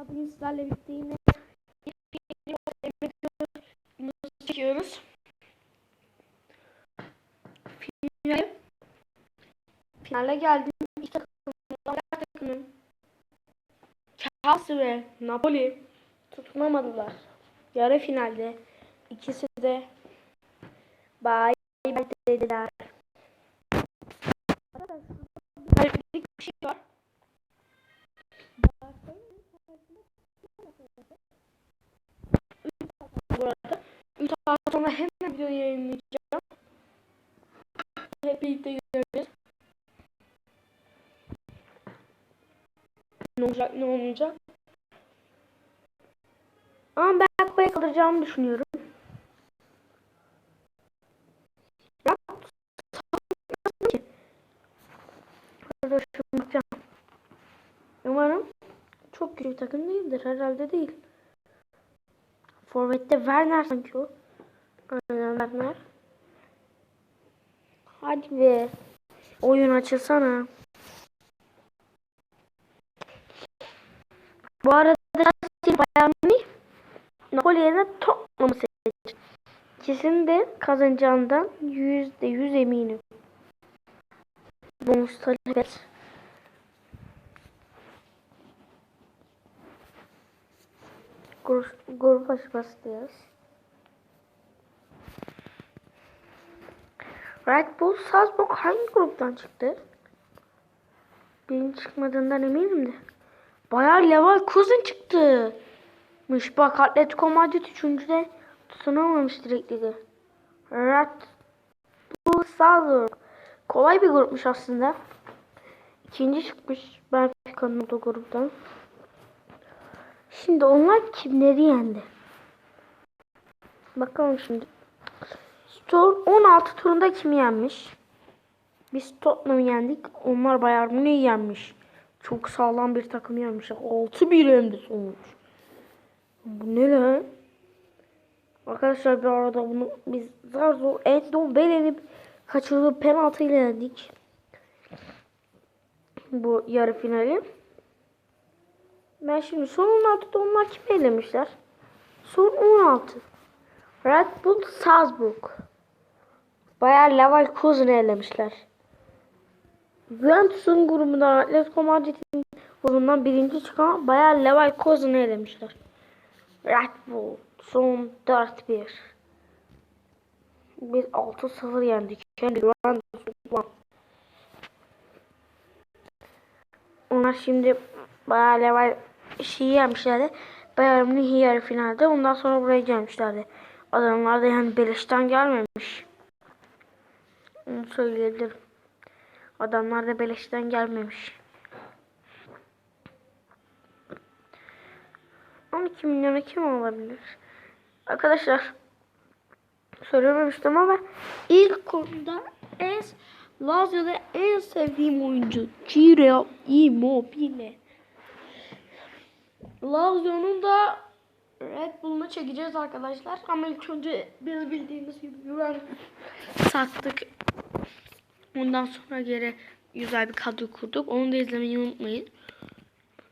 arkadaşlar bugün sizlerle birlikte yine çekiyoruz. Finale, finale geldim. İki takım, takımım. Chelsea ve Napoli tutunamadılar. Yarı finalde ikisi de bay bay dediler. Bir şey var. Bu arada 3 saat sonra hemen video yayınlayacağım. Hep birlikte göreceğiz. Ne olacak ne olmayacak. Ama ben kupaya kalacağımı düşünüyorum. Bir takım değildir. Herhalde değil. Forvet'te Werner sanki o. Aynen Werner. Hadi be. Oyun açılsana. Bu arada Bayern Münih Napoli yerine Tottenham'ı seçti. İkisini de kazanacağından yüzde yüz eminim. Bonus talep Grup, grup aşamasındayız. Red Bull Salzburg hangi gruptan çıktı? Benim çıkmadığından eminim de. Bayağı Leverkusen çıktı. Mış bak Atletico Madrid 3. tutunamamış direkt dedi. Red Bull Salzburg. Kolay bir grupmuş aslında. İkinci çıkmış Benfica'nın olduğu gruptan. Şimdi onlar kimleri yendi? Bakalım şimdi. Tur 16 turunda kimi yenmiş? Biz Tottenham'ı yendik. Onlar Bayern Münih'i yenmiş. Çok sağlam bir takım yenmiş. 6-1 hem de sonuç. Bu ne lan? Arkadaşlar bir arada bunu biz zar zor Endon Belen'i kaçırdığı penaltıyla yendik. Bu yarı finali. Ben şimdi son 16'da onlar kimi elemişler? Son 16. Red Bull Salzburg. Bayer Leverkusen'i elemişler. Juventus'un grubundan Atletico Madrid'in grubundan birinci çıkan Bayer Leverkusen'i elemişler. Red Bull son 4-1. Biz 6-0 yendik. Kendi Juventus'u Onlar şimdi Bayer Lever şeyi yenmişlerdi. Bayern Münih yarı finalde. Ondan sonra buraya gelmişlerdi. Adamlar da yani beleşten gelmemiş. Onu söyleyebilirim. Adamlar da beleşten gelmemiş. 12 milyona kim olabilir? Arkadaşlar söylememiştim ama ilk konuda en Lazio'da en sevdiğim oyuncu Ciro Immobile. Lazio'nun da Red Bull'unu çekeceğiz arkadaşlar. Ama ilk önce biz bildiğimiz gibi güven sattık. Ondan sonra geri güzel bir kadro kurduk. Onu da izlemeyi unutmayın.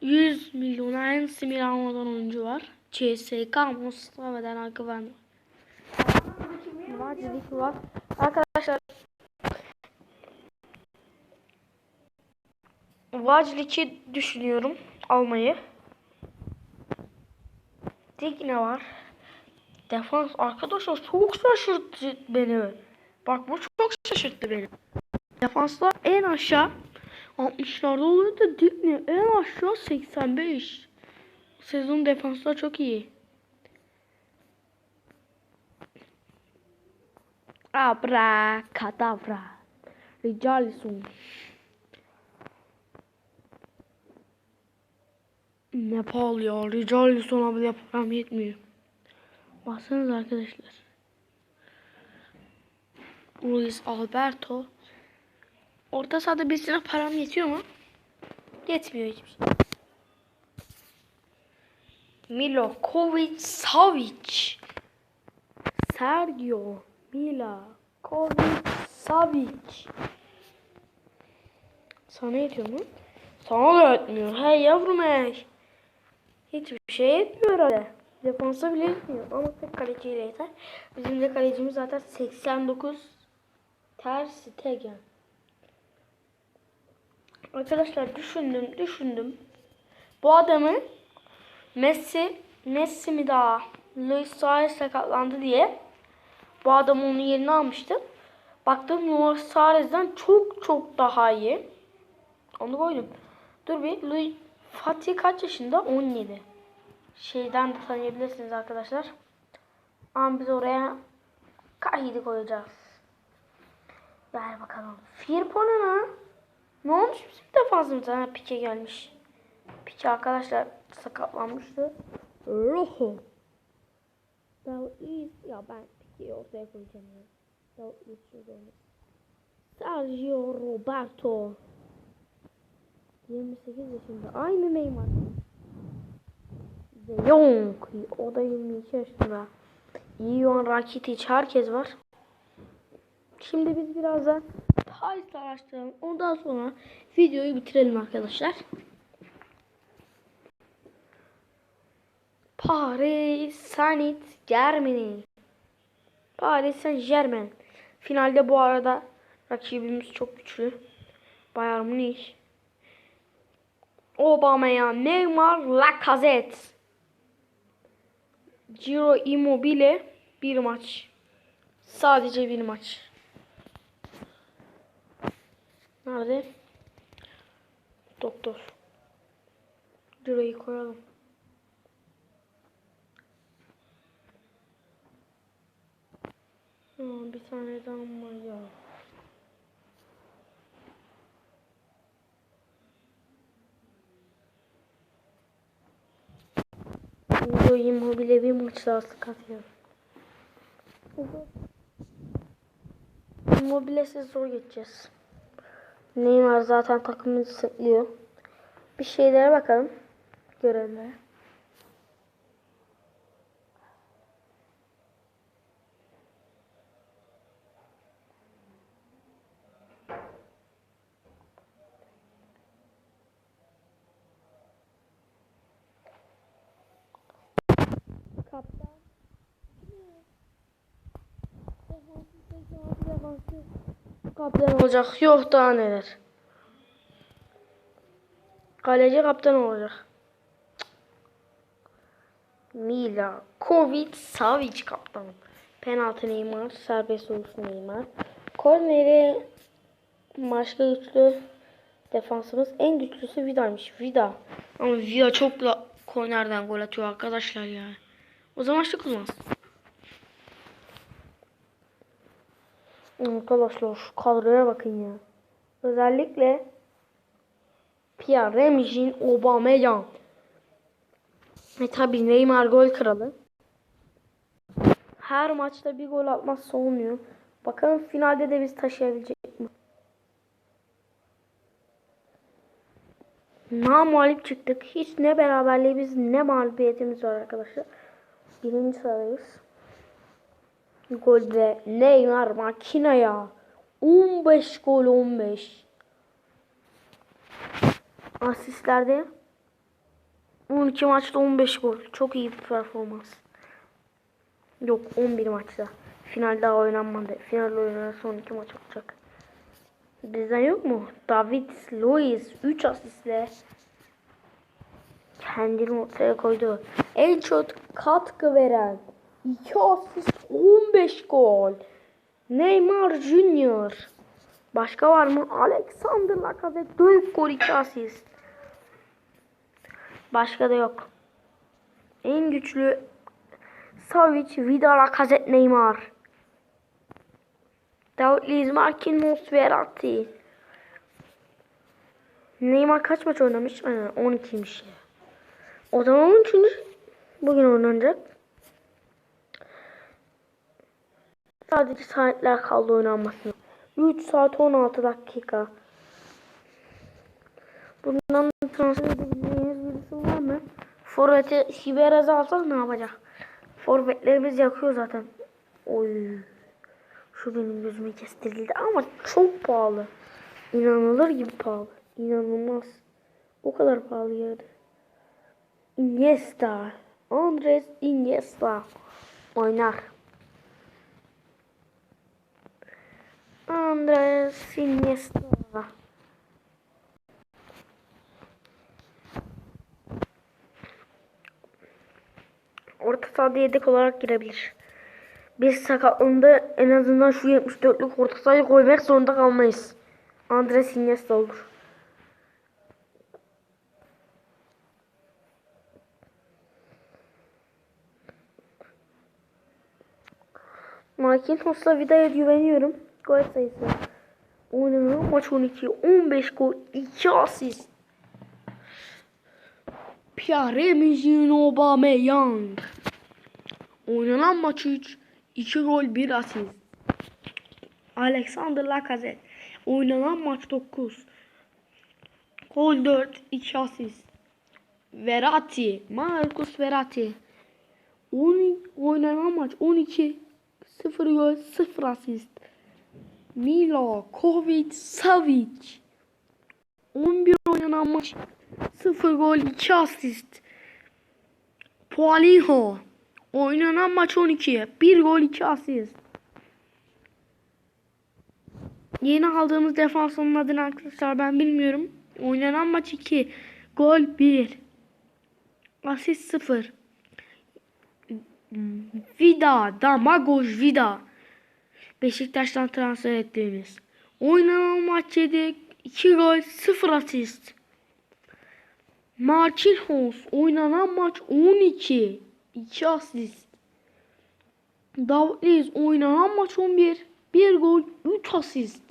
100 milyona en simil almadan oyuncu var. CSK Moskova'dan Akıvan var. Vadilik var. Arkadaşlar Vaclik'i düşünüyorum almayı. Digne var. Defans arkadaşlar çok şaşırttı beni. Bak bu çok şaşırttı beni. Defanslar en aşağı 60'larda oluyor da Digne en aşağı 85. Sezon defanslar çok iyi. Abra kadabra. Richarlison. Nepal ya. Richarlison'a bile param yetmiyor. Baksanıza arkadaşlar. Luis Alberto. Orta sahada birisine param yetiyor mu? Yetmiyor hiçbir şey. Milokovic Savic. Sergio Milokovic Savic. Sana yetiyor mu? Sana da yetmiyor. Hey yavrum hey. Hiçbir şey etmiyor herhalde. Defansa bile etmiyor ama tek kaleciyle yeter. Bizim de kalecimiz zaten 89 Ter Stegen. Arkadaşlar düşündüm düşündüm. Bu adamı Messi Messi mi daha Luis Suarez sakatlandı diye bu adam onun yerini almıştı. Baktım Luis Suarez'den çok çok daha iyi. Onu koydum. Dur bir Luis Fatih kaç yaşında? 17. Şeyden de tanıyabilirsiniz arkadaşlar. Ama biz oraya Kahidi koyacağız. Ver bakalım. Firpo ne? Ne olmuş bizim defansımıza? Ha, Pique gelmiş. Pique arkadaşlar sakatlanmıştı. Rojo. David ya ben Pique'yi ortaya koyacağım ya. David şurada. Sergio Roberto. 28 yaşında. Aynı Neymar. De Jong. O da 22 yaşında. Ion Rakitic herkes var. Şimdi biz birazdan Paris araştıralım. Ondan sonra videoyu bitirelim arkadaşlar. Paris Saint Germain. Paris Saint Germain. Finalde bu arada rakibimiz çok güçlü. Bayern Münih. Aubameyang, Neymar, Lacazette. Ciro Immobile bir maç. Sadece bir maç. Nerede? Doktor. Ciro'yu koyalım. Ha, bir tane daha var ya. Ciro Immobile bir maç daha sık atıyor. Immobile'siz zor geçeceğiz. Neymar zaten takımını sıklıyor. Bir şeylere bakalım. Görevlere. Kaptan. Kaptan olacak. Yok daha neler. Kaleci kaptan olacak. Mila. Kovic Savic kaptan. Penaltı Neymar. Serbest vuruş Neymar. Korneri başka güçlü defansımız. En güçlüsü Vida'ymış. Vida. Ama Vida çok da kornerden gol atıyor arkadaşlar ya. O zaman işte kullanmaz. Arkadaşlar şu kadroya bakın ya. Özellikle Pierre Remigin Aubameyang. Ve tabi Neymar gol kralı. Her maçta bir gol atmazsa olmuyor. Bakalım finalde de biz taşıyabilecek mi? Namalip çıktık. Hiç ne beraberliğimiz ne mağlubiyetimiz var arkadaşlar. Birinci sıradayız. Golde Neymar makine ya. 15 gol 15. Asistlerde 12 maçta 15 gol. Çok iyi bir performans. Yok 11 maçta. Final daha oynanmadı. Final oynanan son 2 maç olacak. Bizden yok mu? David Luiz 3 asistle kendini ortaya koydu. En çok katkı veren 2 asist 15 gol. Neymar Junior. Başka var mı? Alexander Lacazette 4 gol 2 asist. Başka da yok. En güçlü Savic, Vida, Lacazette, Neymar. David Luiz, Marquinhos, Verratti. Neymar kaç maç oynamış? Aynen 12'ymiş ya. O zaman 13. Bugün oynanacak. Sadece saatler kaldı oynanmasına. 3 saat 16 dakika. Bundan transfer edebileceğiniz birisi var mı? Forvet'i Hiberaz alsak ne yapacak? Forvetlerimiz yakıyor zaten. Oy. Şu benim gözüme kestirildi ama çok pahalı. İnanılır gibi pahalı. İnanılmaz. O kadar pahalı yerde. Iniesta. Andres Iniesta oynar. Andres Iniesta. Orta sahada yedek olarak girebilir. Biz sakatlığında en azından şu 74'lük orta sahayı koymak zorunda kalmayız. Andres Iniesta olur. Marquinhos'la Vida'ya güveniyorum. Gol sayısı. Oynanan maç 12. 15 gol. 2 asist. Pierre-Emerick Aubameyang. Oynanan maç 3. 2 gol 1 asist. Alexander Lacazette. Oynanan maç 9. Gol 4. 2 asist. Verratti. Marcus Verratti. 10, oynanan maç 12. 0 gol 0 asist. Milo Kovic Savic. 11 oynanan maç 0 gol 2 asist. Paulinho. Oynanan maç 12. 1 gol 2 asist. Yeni aldığımız defansının adını arkadaşlar ben bilmiyorum. Oynanan maç 2. Gol 1. Asist 0. Vida, Damagoj Vida. Beşiktaş'tan transfer ettiğimiz. Oynanan maç 7. 2 gol 0 asist. Marquinhos oynanan maç 12. 2 asist. Davut Luiz oynanan maç 11. 1 gol 3 asist.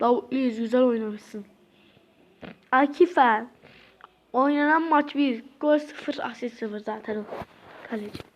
Davut Luiz güzel oynamışsın. Akife oynanan maç 1. Gol 0 asist 0 zaten o. Kaleci.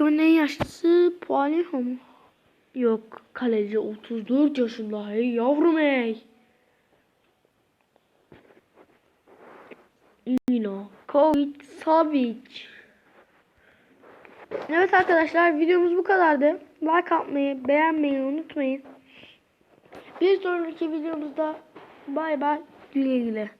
Takımın en yaşlısı mu? Yok kaleci 34 yaşında. Hey yavrum hey. Mino, Kovic, Savic. Evet arkadaşlar videomuz bu kadardı. Like atmayı, beğenmeyi unutmayın. Bir sonraki videomuzda bay bay güle güle.